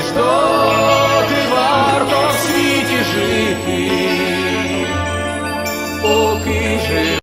лиш доти варто в світі жити, поки жив.